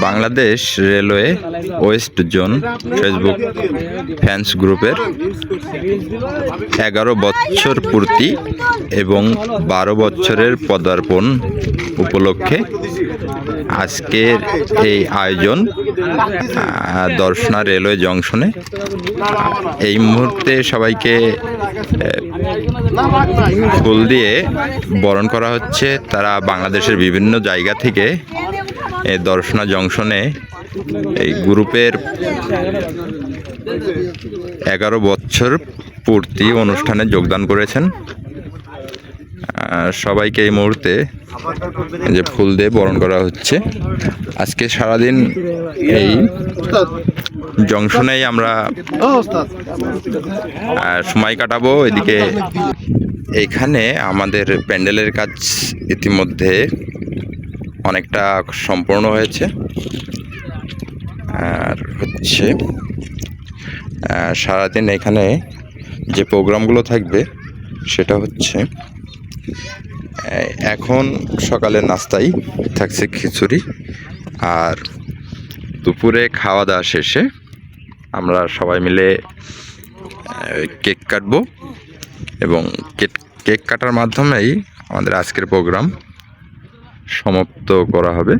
Bangladesh railway west zone Facebook fans গ্রুপের এগারো বছর পূর্তি এবং বারো বছরের পদার্পণ উপলক্ষে আজকের এই আয়োজন দর্শনা রেলওয়ে জংশনে। এই মুহূর্তে সবাইকে ফুল দিয়ে বরণ করা হচ্ছে। তারা বাংলাদেশের বিভিন্ন জায়গা থেকে এই দর্শনা জংশনে এই গ্রুপের এগারো বছর পূর্তি অনুষ্ঠানে যোগদান করেছেন। সবাইকে এই মুহূর্তে যে ফুল দিয়ে বরণ করা হচ্ছে। আজকে সারাদিন এই জংশনেই আমরা সময় কাটাবো এদিকে। এখানে আমাদের প্যান্ডেলের কাজ ইতিমধ্যে অনেকটা সম্পূর্ণ হয়েছে। আর হচ্ছে সারাদিন এখানে যে প্রোগ্রামগুলো থাকবে, সেটা হচ্ছে এখন সকালের নাস্তায় থাকছে খিচুড়ি আর দুপুরে খাওয়া দাওয়া শেষে আমরা সবাই মিলে কেক কাটবো এবং কেক কেক কাটার মাধ্যমেই আমাদের আজকের প্রোগ্রাম সমাপ্ত করা হবে।